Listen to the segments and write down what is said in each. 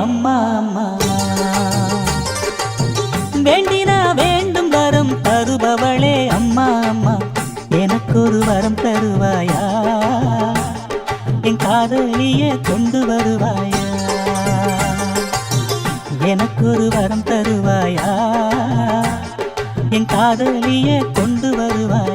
அம்மா அம்மா. வேண்டினா வேண்டும் வரம் தருபவளே அம்மா அம்மா. எனக்கொரு வரம் தருவாயா? என் காதலியை கொண்டு வருவாயா? எனக்கொரு வரம் தருவாயா? என் காதலியை கொண்டு வருவாய்?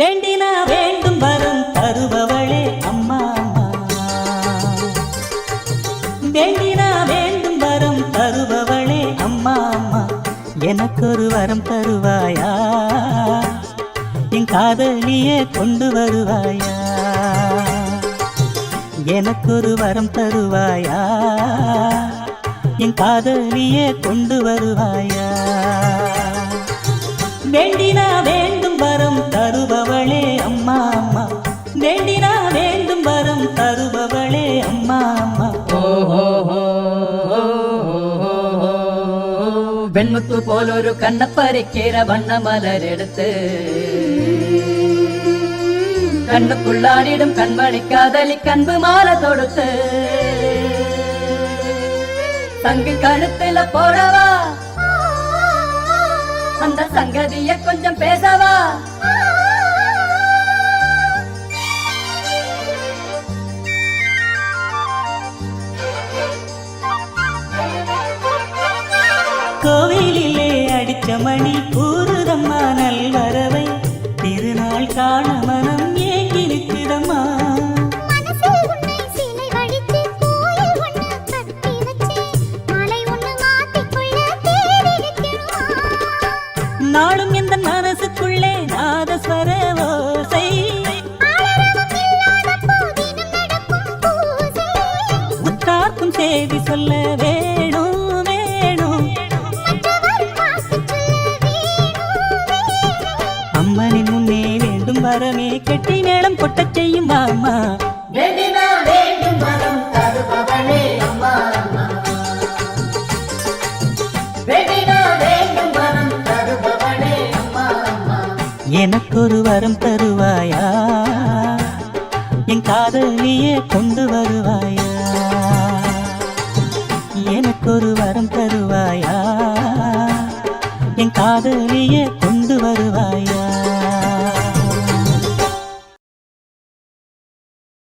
வேண்டினா வேண்டும் வரும் தருபவளே அம்மா அம்மா. வேண்டினா வேண்டும் வரும் தருபவளே அம்மா அம்மா. எனக்கு ஒரு வரம் தருவாயா? என் காதலியே கொண்டு வருவாயா? எனக்கு ஒரு வரம் தருவாயா? என் காதலியே கொண்டு வருவாயா? வேண்டினா வேண்டும் வரம் தரு വെൺമുത്തു പോലൊരു കണ്ണപ്പരക്കേര വണ്ണമലരെടുത്ത് കണ്ണുക്കുള്ളാടിടും കൺമണിക്കാതലി കൺപ് മാല തൊടുത്ത് சங்கு கழுத்துல போடவா அந்த சங்கதிய கொஞ்சம் பேசவா கோவிலிலே அடிச்ச மணி கூறுதம்மா நல்வரவை. திருநாள் காண மனம் ஏங்கி நிற்குதம்மா நாளும் எந்த மனசுக்குள்ளே நாதஸ்வர வரமே கெட்டி மேளம் கொட்டச் செய்யும் மாமா. வேண்டும் வரம் தருவாயா? என் காதலியே கொண்டு வருவாயா? எனக்கு ஒரு வரம் தருவாயா? என் காதலியே கொண்டு வருவாயா?